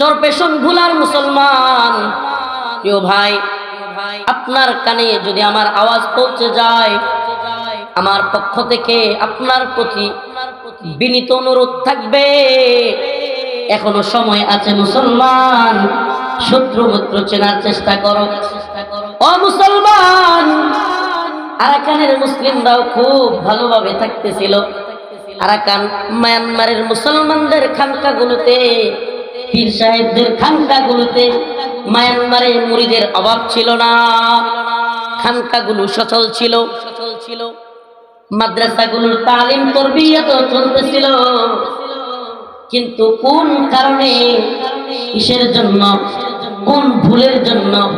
চরপেশন ভুলার মুসলমান। প্রিয় ভাই, আপনার কানে যদি আমার আওয়াজ পৌঁছে যায়, আমার পক্ষ থেকে আপনার প্রতি বিনীত অনুরোধ থাকবে। এখনও সময় আছে মুসলমান, শত্রু মিত্র চেনার চেষ্টা করো। ও মুসলমান, আরাকানের মুসলিমরাও খুব ভালোভাবে থাকতেছিল। আরাকান, মায়ানমারের মুসলমানদের খানকাগুলোতে পীর সাহেবদের খানকাগুলোতে মায়ানমারে মুড়িদের অভাব ছিল না। খানকাগুলো সচল ছিল সচল ছিল। মাদ্রাসাগুলোর তালিম তরবিয়ত চলতেছিল। কিন্তু কোন কারণে, কিসের জন্য, কোন ভুলের জন্য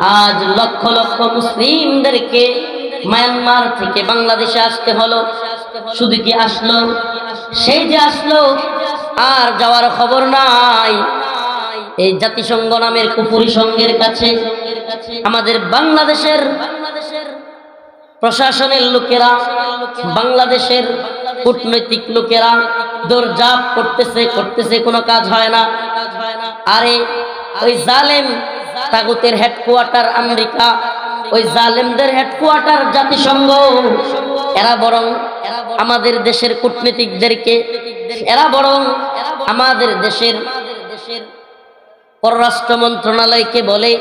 আজ লক্ষ লক্ষ মুসলিমদেরকে মায়ানমার থেকে বাংলাদেশে আসতে হলো? শুধু কি আসলো? সেই যে আসলো আর যাওয়ার খবর নাই। এই জাতিসংঘ নামের কুপুরি সংঘের কাছে আমাদের বাংলাদেশের প্রশাসনের লোকেরা, বাংলাদেশের কূটনৈতিক লোকেরা দৌড়জাপ করতেছে করতেছে, কোনো কাজ হয় না। আরে ওই জালেম তাগুতের হেডকোয়ার্টার আমেরিকা ওই জালেমদের হেডকোয়ার্টার জাতিসংঘ। এরা বরং আমাদের দেশের কূটনীতিকদেরকে, এরা বরং আমাদের দেশের দেশের পররাষ্ট্র মন্ত্রণালয়কে বলে,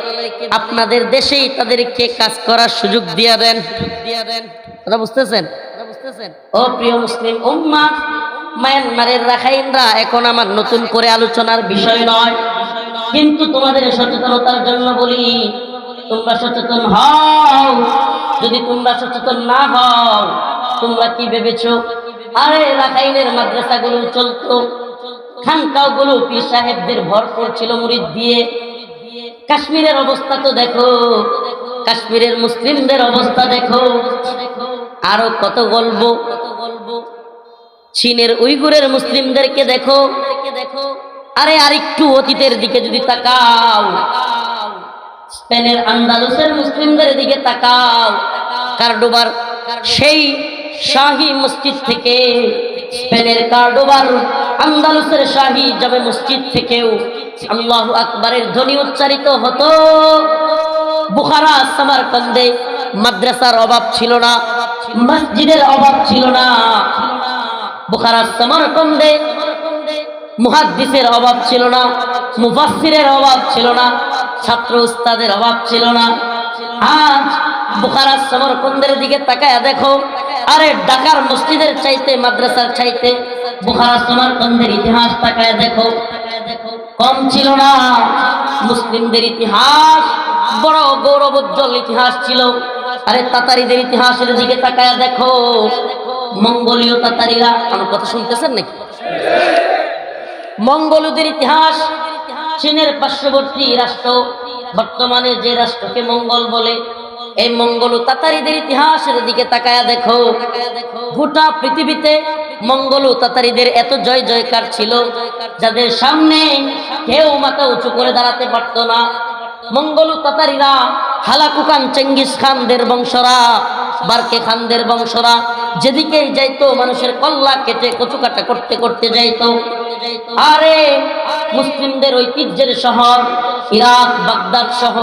আপনাদের দেশেই তাদেরকে কাজ করার সুযোগ দিয়ে দেন। কথা বুঝতেছেন? ও প্রিয় মুসলিম উম্মা, মায়ানমারের রাখাইনরা এখন আমার নতুন করে আলোচনার বিষয় নয়। কিন্তু তোমাদের সচেতনতার জন্য বলি তোমরা সচেতন হও। যদি তোমরা সচেতন না হও, তোমরা কি ভেবেছো? আরে, রাখাইনের মাদ্রাসাগুলো চলতো। খানকাগুলো পীর সাহেবদের ভরপুর ছিল মুরিদ দিয়ে। কাশ্মীরের অবস্থা তো দেখো। কাশ্মীরের মুসলিমদের অবস্থা দেখো। আরও কত গল্প। চীনের উইগুরের মুসলিমদেরকে দেখো দেখো। আরে, আরেকটু অতীতের দিকে যদি তাকাও। স্পেনের আন্দালুসের মুসলিমদের দিকে তাকাও। কার্ডোবার, সেই শাহী মসজিদ থেকে স্পেনের কার্ডোবার আন্দালুসের শাহী জামে মসজিদ থেকেও আল্লাহ আকবরের ধ্বনি উচ্চারিত হতো। বুখারা, সামারকন্দে মাদ্রাসার অভাব ছিল না, মসজিদের অভাব ছিল না। বুখারা, সামারকন্দে মুহাদ্দিসের অভাব ছিল না, মুফাসসিরের অভাব ছিল না। ছাত্র উস্তাদের অভাব ছিল না। আজ বুখারা সমরকন্দের দিকে তাকায় দেখো। আরে ঢাকার মসজিদের চাইতে, মাদ্রাসার চাইতে বুখারা সমরকন্দের ইতিহাস তাকায় দেখো। কম ছিল না। মুসলিমদের ইতিহাস বড় গৌরবোজ্জ্বল ইতিহাস ছিল। আরে তাতারিদের ইতিহাসের দিকে তাকায় দেখো। মঙ্গলীয় তাতারিরা আমার কথা শুনতেছেন নাকি? মঙ্গলুদের ইতিহাস চীনের পার্শ্ববর্তী রাষ্ট্র, বর্তমানে যে রাষ্ট্রকে মঙ্গল বলে, এই মঙ্গল তাতারিদের ইতিহাসের দিকে তাকায়া দেখো। গোটা পৃথিবীতে মঙ্গল তাতারিদের এত জয় জয়কার ছিল, যাদের সামনে কেউ মাথা উঁচু করে দাঁড়াতে পারত না। মঙ্গল তাতারিরা হালাকুকান চেঙ্গিস খানদের বংশরা, বারকে খানদের বংশরা, যেদিকেই যাইতো মানুষের কল্লা কেটে কচুকাটা করতে করতে যাইতো। আরে, মুসলিমদের ঐতিহ্যের শহর, ইরাক, বাগদাদ সহ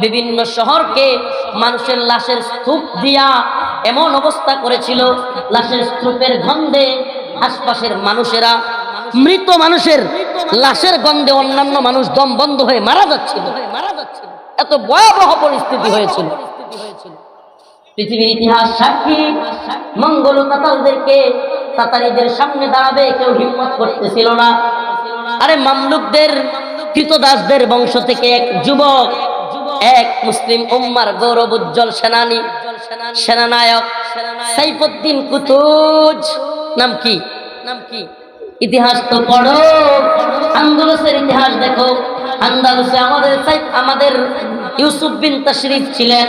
বিভিন্ন শহরকে মানুষের লাশের স্তূপ দিয়া এমন অবস্থা করেছিল, লাশের স্তূপের গন্ধে আশপাশের মানুষেরা, মৃত মানুষের লাশের গন্ধে অন্যান্য মানুষ দম বন্ধ হয়ে মারা যাচ্ছিল। মারা যাচ্ছিল এত ভয়াবহ পরিস্থিতি হয়েছিল। পৃথিবীর ইতিহাস সাক্ষী মঙ্গল তাতালদেরকে তাতারিদের সামনে দাঁড়াবে, কেউ হিম্মত করতেছিল না। আরে মামলুকদের কৃতদাসদের বংশ থেকে এক যুবক, এক মুসলিম উম্মার গৌরব উজ্জ্বল সেনানী, সেনানায়ক সাইফুদ্দিন কুতুজ। নাম কি? নাম কি? ইতিহাস তো পড়ো। আন্দোলসের ইতিহাস দেখো। আন্দালুসে আমাদের আমাদের ইউসুফ বিন তশরিফ ছিলেন।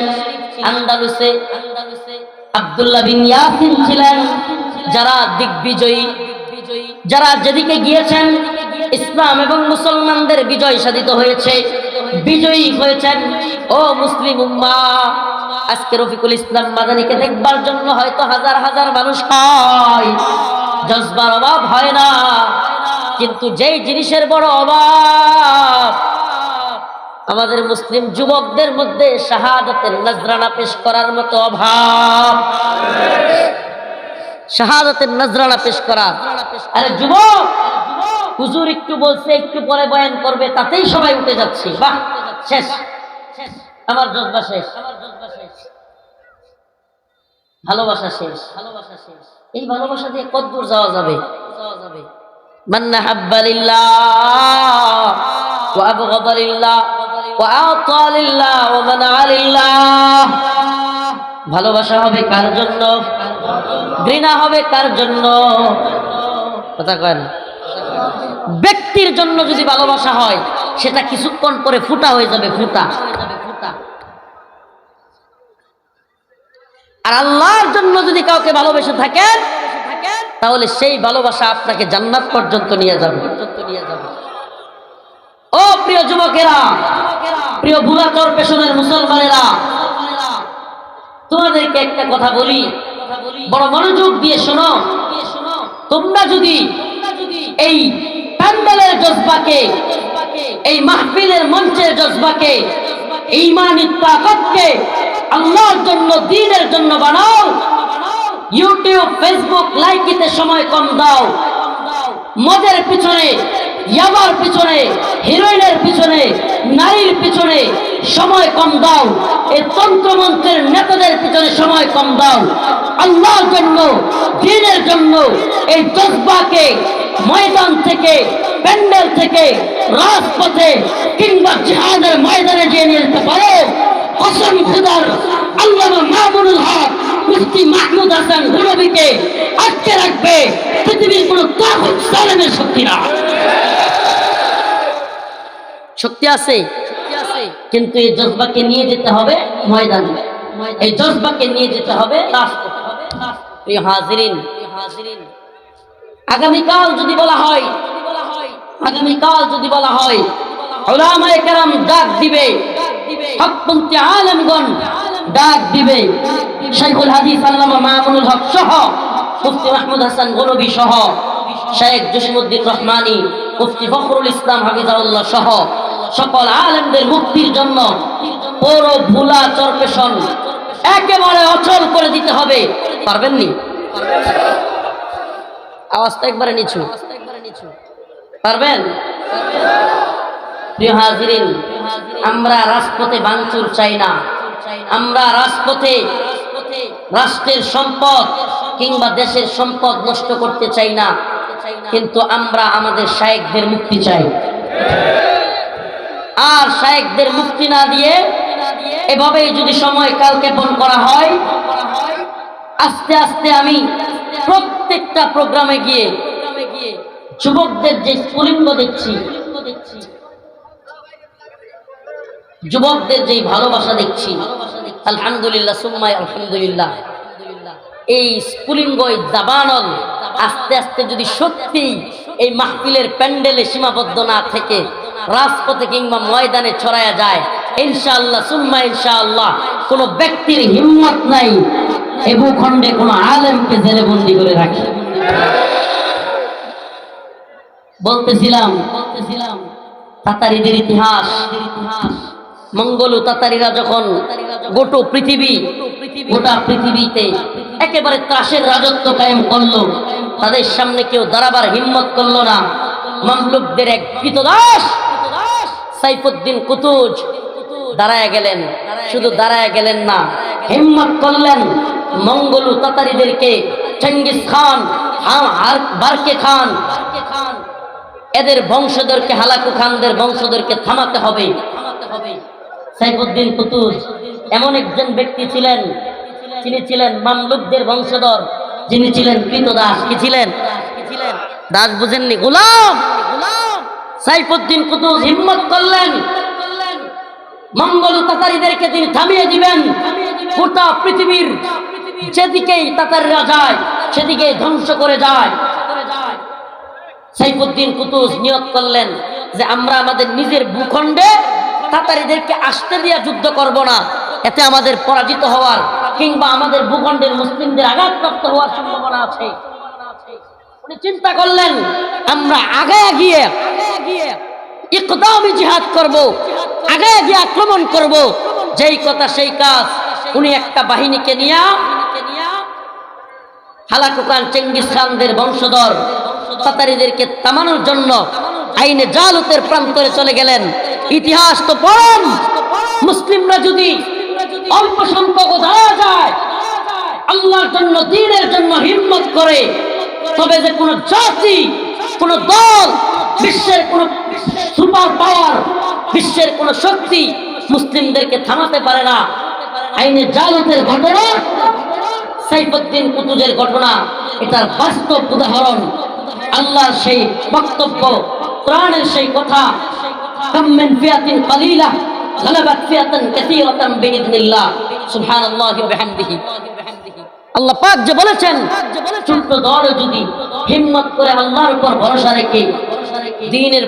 আন্দালুসে আন্দালুসে আব্দুল্লাহ বিন ইয়াসিন ছিলেন। যারা দিগ্বিজয়ী, যারা যেদিকে গিয়েছেন, ইসলাম এবং মুসলমানদের বিজয় সাধিত হয়েছে। বিজয়ী হয়েছেন, ও মুসলিম উম্মা, আজকে রফিকুল ইসলাম মাদানিকে দেখবার জন্য হয়তো হাজার হাজার মানুষ হয়। জজবার অভাব হয় না, কিন্তু যেই জিনিসের বড় অভাব, আমাদের মুসলিম যুবকদের মধ্যে শাহাদাতের নজরানা পেশ করার মতো অভাব। শাহাদাতের নজরানা পেশ করা আরে যুবক হুজুর একটু বলছে একটু পরে বয়ান করবে তাতেই সবাই উঠে যাচ্ছে বাহ শেষ আমার জজবা শেষ আমার জজবা শেষ ভালোবাসা শেষ ভালোবাসা শেষ এই ভালোবাসা দিয়ে কতদূর যাওয়া যাবে যাওয়া যাবে من أحب لله وأبغض لله وأعطى لله ومنع لله ভালোবাসা হবে কার জন্য ঘৃণা হবে কার জন্য। কথা কয় না? ব্যক্তির জন্য যদি ভালোবাসা হয়, সেটা কিছুক্ষণ পরে ফুটা হয়ে যাবে, ফুটা। আর আল্লাহর জন্য যদি কাউকে ভালোবেসে থাকেন, তাহলে সেই ভালোবাসা আপনাকে জান্নাত পর্যন্ত নিয়ে যাবে। ও প্রিয় যুবকেরা, প্রিয় বুড়াচর পেশনের মুসলমানেরা, তোমাদেরকে একটা কথা বলি। বড় মনোযোগ দিয়ে শোনো। তোমরা যদি এই প্যান্ডেলের জজবাকে, এই মাহফিলের মঞ্চের জজবাকে, ইমানি তাকতকে আল্লাহর জন্য, দিনের জন্য বানাও, ইউটিউব, ফেসবুক লাইকিতে সময় কম দাও। মদের পিছনে ইয়াবার পিছনে, হিরোইনের পিছনে, নারীর পিছনে সময় কম দাও। এই তন্ত্রমন্ত্রের নেতাদের পিছনে সময় কম দাও। আল্লাহর জন্য, দিনের জন্য এই জজবাকে ময়দান থেকে, প্যান্ডেল থেকে, রাজপথে কিংবা জিহাদের ময়দানে গিয়ে নিয়ে যেতে পারো। কসম খুদার আল্লামা মামুনুল হক, মুফতি মাহমুদ হাসান হুরবিকে আটকে রাখবে। পৃথিবীর কোন তাগুত জালেমের শক্তি না। শক্তি আছে? কিন্তু এই জজবাকে নিয়ে যেতে হবে ময়দানে। এই জজবাকে নিয়ে যেতে হবে হাজিরিন, আগামীকাল যদি বলা হয়, আগামীকাল যদি বলা হয় ডাক দিবে। হাসান শেখ ইসলাম হাফিজাউল্লাহ সহ সকল আলেমদের মুক্তির জন্য পৌর ভুলা চরপেশন একেবারে অচল করে দিতে হবে। পারবেননি? আওয়াজটা একবারে নিচু। পারবেন? আমরা রাজপথে ভাঙচুর চাই না। আমরা রাজপথে রাষ্ট্রের সম্পদ কিংবা দেশের সম্পদ নষ্ট করতে চাই না। কিন্তু আমরা আমাদের শায়েকদের মুক্তি চাই। আর শায়েকদের মুক্তি না দিয়ে এভাবেই যদি সময় কালকে কালক্ষেপণ করা হয়, আস্তে আস্তে আমি প্রত্যেকটা প্রোগ্রামে গিয়ে যুবকদের যে স্ফুলিঙ্গ দেখছি, যুবকদের যেই ভালোবাসা দেখছি, আলহামদুলিল্লাহ সুম্মাই আলহামদুলিল্লাহ, এই স্ফুলিঙ্গ এই দাবানল। আস্তে আস্তে যদি সত্যি এই মাহফিলের প্যান্ডেলে সীমাবদ্ধ না থেকে রাজপথে কিংবা ময়দানে ছড়ায়া যায়। ইনশাআল্লাহ, সুম্মা ইনশাআল্লাহ, কোন ব্যক্তির হিম্মত নাই এ ভূখণ্ডে কোন আলেমকে জেলে বন্দি করে রাখে। বলতেছিলাম বলতেছিলাম, তাতারিদের ইতিহাস। ইতিহাস মঙ্গল তাতারিরা যখন গোটো পৃথিবী, গোটা পৃথিবীতে একেবারে ত্রাসের রাজত্ব কায়েম করল, তাদের সামনে কেউ দাঁড়াবার হিম্মত করল না। মামলুকদের এক কৃতদাস সাইফুদ্দিন কুতুজ দাঁড়ায় গেলেন। শুধু দাঁড়ায় গেলেন না, হিম্মত করলেন মঙ্গলু তাতারিদেরকে, চেঙ্গিস খান বারকে খান। এদের বংশধরকে, হালাকু খানদের বংশধরকে থামাতে হবে। সাইফুদ্দিন কুতুজ এমন একজন ব্যক্তি ছিলেন, তিনি ছিলেন মামলুকদের বংশধর, যিনি ছিলেন কৃতদাস। কি ছিলেন? দাস বুঝেননি। গোলাম! সাইফুদ্দিন কুতুজ হিম্মত করলেন। মঙ্গল তাতারিদেরকে তিনি থামিয়ে দিবেন। গোটা পৃথিবীর যেদিকেই তাতারিরা যায় সেদিকে ধ্বংস করে যায়। সাইফুদ্দিন কুতুজ নিয়োগ করলেন যে আমরা আমাদের নিজের ভূখণ্ডে তাতারিদেরকে আসতে দিয়া যুদ্ধ করব না। এতে আমাদের পরাজিত হওয়ার কিংবা আমাদের ভূখণ্ডের মুসলিমদের আঘাতপ্রাপ্ত হওয়ার সম্ভাবনা আছে। উনি চিন্তা করলেন, আমরা আগে গিয়ে ইকদামি জিহাদ করব, আগে গিয়ে আক্রমণ করব, যেই কথা সেই কাজ। উনি একটা বাহিনীকে নিয়ে হালাকুকান চেঙ্গিস খানদের বংশধর, তাতারিদেরকে তামানোর জন্য আইনে জালুতের প্রান্তরে চলে গেলেন। ইতিহাস তো পড়ন মুসলিমরা যদি অল্প সংখ্যক দাঁড়া যায়, আল্লাহর জন্য, দিনের জন্য হিম্মত করে, তবে যে কোনো জাতি, কোন দল বিশ্বের কোন সুপার পাওয়ার বিশ্বের কোন শক্তি মুসলিমদেরকে থামাতে পারে না আইনে জালুতের ঘটনা সাইফুদ্দিন কুতুজের ঘটনা এটার বাস্তব উদাহরণ আল্লাহর সেই বক্তব্য কোরআনের সেই কথা كم من فئة قليلة غلبت فئة كثيرة بإذن الله سبحان الله وبحمده আল্লাহ পাক যে বলেছেন ছোট্ট দল যদি হিম্মত করে আল্লাহর উপর ভরসা রেখে দিনের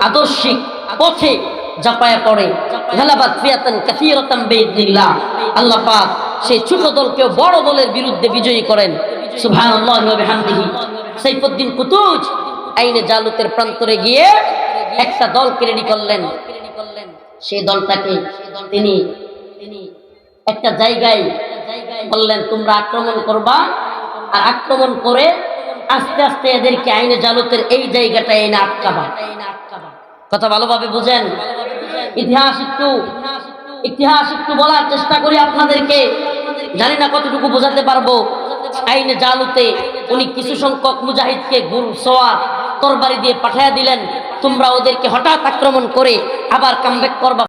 আদর্শিক পথে জাপায়া পড়ে গালাবাত ফিয়াতান কাসীরাতান আল্লাহ পাক সেই ছোট দলকেও বড় দলের বিরুদ্ধে বিজয়ী করেন। সুবহানাল্লাহি ওয়া বিহামদিহি। সাইফুদ্দিন কুতুজ আইনে জালুতের প্রান্তরে গিয়ে একটা দলকে রেডি করলেন। সেই দলটাকে তিনি একটা জায়গায় বললেন, তোমরা আক্রমণ করবা। আর আক্রমণ করে আস্তে আস্তে এদেরকে আইনে জালতের এই জায়গাটা এনে আটকাবা। কথা ভালোভাবে বুঝেন? ইতিহাস একটু ইতিহাস একটু বলার চেষ্টা করি আপনাদেরকে। জানি না কতটুকু বোঝাতে পারব। আইনে জালুতে উনি কিছু সংখ্যক মুজাহিদকে গুল সোয়া তরবারি দিয়ে পাঠাইয়া দিলেন। তোমরা ওদেরকে হঠাৎ আক্রমণ করে আবার কামব্যাক করবা।